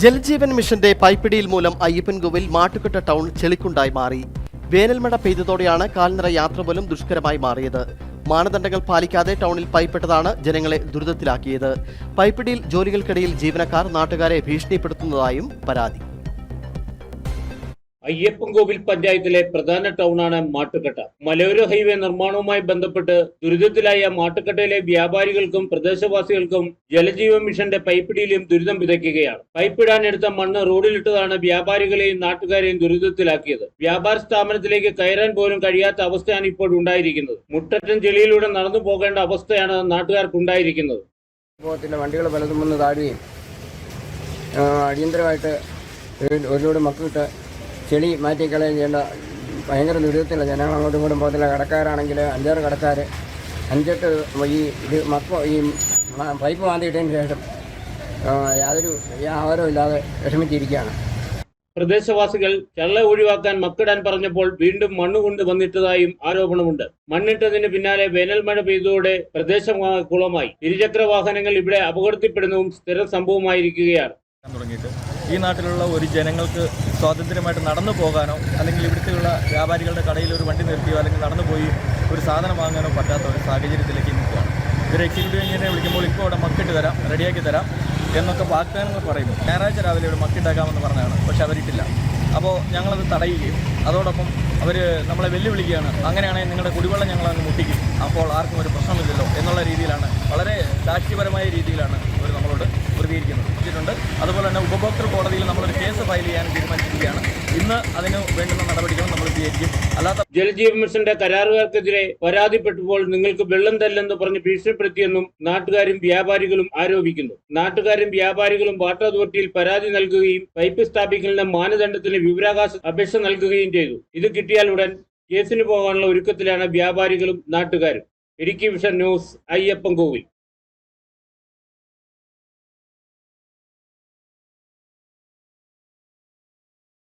ജലജീവൻ മിഷന്റെ പൈപ്പിടിയിൽ മൂലം അയ്യപ്പൻകോവിൽ മാട്ടുകെട്ട ടൗൺ ചെളിക്കുണ്ടായി മാറി. വേനൽമഴ പെയ്തതോടെയാണ് കാൽനിറ യാത്ര പോലും ദുഷ്കരമായി മാറിയത്. മാനദണ്ഡങ്ങൾ പാലിക്കാതെ ടൗണിൽ പൈപ്പിട്ടതാണ് ജനങ്ങളെ ദുരിതത്തിലാക്കിയത്. പൈപ്പിടിയിൽ ജോലികൾക്കിടയിൽ ജീവനക്കാർ നാട്ടുകാരെ ഭീഷണിപ്പെടുത്തുന്നതായും പരാതി. അയ്യപ്പൻകോവിൽ പഞ്ചായത്തിലെ പ്രധാന ടൗണാണ് മാട്ടുക്കട്ട മലയോര ഹൈവേ നിർമ്മാണവുമായി ബന്ധപ്പെട്ട് ദുരിതത്തിലായ മാട്ടുക്കട്ടയിലെ വ്യാപാരികൾക്കും പ്രദേശവാസികൾക്കും ജലജീവൻ മിഷന്റെ പൈപ്പിടിയിലും ദുരിതം വിതയ്ക്കുകയാണ്. പൈപ്പിടാനെടുത്ത മണ്ണ് റോഡിലിട്ടതാണ് വ്യാപാരികളെയും നാട്ടുകാരെയും ദുരിതത്തിലാക്കിയത്. വ്യാപാര സ്ഥാപനത്തിലേക്ക് കയറാൻ പോലും കഴിയാത്ത അവസ്ഥയാണ് ഇപ്പോൾ ഉണ്ടായിരിക്കുന്നത്. മുട്ടറ്റൻ ചെളിയിലൂടെ നടന്നു പോകേണ്ട അവസ്ഥയാണ് നാട്ടുകാർക്കുണ്ടായിരിക്കുന്നത്. വണ്ടികൾ പലതും വന്ന് താഴുകയും അടിയന്തരമായിട്ട് ഒരു ലോഡ് മക്കിട്ട് ചെളി മാറ്റിക്കളയുകയും ചെയ്യേണ്ട ഭയങ്കര ദുരിതത്തില്ല ജനങ്ങൾ അങ്ങോട്ടും ഇങ്ങോട്ടും പോകത്തില്ല. കടക്കാരാണെങ്കിൽ അഞ്ചാറ് കടക്കാർ അഞ്ചെട്ട് ഈ ഇത് മക്ക ഈ പൈപ്പ് മാന്തിയിട്ടതിന് ശേഷം യാതൊരു ആഹാരവും ഇല്ലാതെ വിഷമിച്ചിരിക്കുകയാണ്. പ്രദേശവാസികൾ ചള്ള ഒഴിവാക്കാൻ മക്കിടാൻ പറഞ്ഞപ്പോൾ വീണ്ടും മണ്ണ് കൊണ്ട് വന്നിട്ടതായും ആരോപണമുണ്ട്. മണ്ണിട്ടതിന് പിന്നാലെ വേനൽ മഴ പെയ്തതോടെ പ്രദേശം കുളമായി. ഇരുചക്ര വാഹനങ്ങൾ ഇവിടെ അപകടത്തിൽപ്പെടുന്നതും സ്ഥിര സംഭവമായിരിക്കുകയാണ്. തുടങ്ങിയിട്ട് ഈ നാട്ടിലുള്ള ഒരു ജനങ്ങൾക്ക് സ്വാതന്ത്ര്യമായിട്ട് നടന്നു പോകാനോ അല്ലെങ്കിൽ ഇവിടുത്തെയുള്ള വ്യാപാരികളുടെ കടയിൽ ഒരു വണ്ടി നിർത്തിയോ അല്ലെങ്കിൽ നടന്നു പോയി ഒരു സാധനം വാങ്ങാനോ പറ്റാത്ത ഒരു സാഹചര്യത്തിലേക്ക് നിൽക്കുകയാണ്. ഇവർ എക്സിക്യൂട്ടീവ് എഞ്ചിനീയറെ വിളിക്കുമ്പോൾ ഇപ്പോൾ അവിടെ മക്കിട്ട് തരാം റെഡിയാക്കി തരാം എന്നൊക്കെ വാഗ്ദാനങ്ങൾ പറയുന്നു. ഞായറാഴ്ച രാവിലെ ഇവിടെ മക്കിട്ടാക്കാമെന്ന് പറഞ്ഞാണ് പക്ഷെ അവരിട്ടില്ല. അപ്പോൾ ഞങ്ങളത് തടയുകയും അതോടൊപ്പം അവർ നമ്മളെ വെല്ലുവിളിക്കുകയാണ് അങ്ങനെയാണെങ്കിൽ നിങ്ങളുടെ കുടിവെള്ളം ഞങ്ങൾ അങ്ങ് മുട്ടിക്കും അപ്പോൾ ആർക്കും ഒരു പ്രശ്നമില്ലല്ലോ എന്നുള്ള രീതിയിലാണ് വളരെ ദാക്ഷ്യപരമായ രീതിയിലാണ് അവർ നമ്മളോട് തന്നെ ഉപഭോക്തൃ കോടതിയിൽ നമ്മളൊരു കേസ് ഫയൽ ചെയ്യാൻ തീരുമാനിച്ചിരിക്കുകയാണ്. ഇന്ന് അതിന് വേണ്ടുന്ന നടപടികൾ നമ്മൾ സ്വീകരിക്കും. അല്ലാത്ത ജലജീവൻ മിഷന്റെ കരാറുകാർക്കെതിരെ പരാതിപ്പെട്ടപ്പോൾ നിങ്ങൾക്ക് വെള്ളം തല്ലെന്ന് പറഞ്ഞ് ഭീഷണിപ്പെടുത്തിയെന്നും നാട്ടുകാരും വ്യാപാരികളും ആരോപിക്കുന്നു. നാട്ടുകാരും വ്യാപാരികളും വാട്ടർ അതോറിറ്റിയിൽ പരാതി നൽകുകയും പൈപ്പ് സ്ഥാപിക്കലിന്റെ മാനദണ്ഡത്തിന് വിവരാകാശ അപേക്ഷ നൽകുകയും ചെയ്തു. ഇത് കിട്ടിയാൽ ഉടൻ കേസിന് പോകാനുള്ള ഒരുക്കത്തിലാണ് വ്യാപാരികളും നാട്ടുകാരും. Idukki vision news Ayyappan Kovil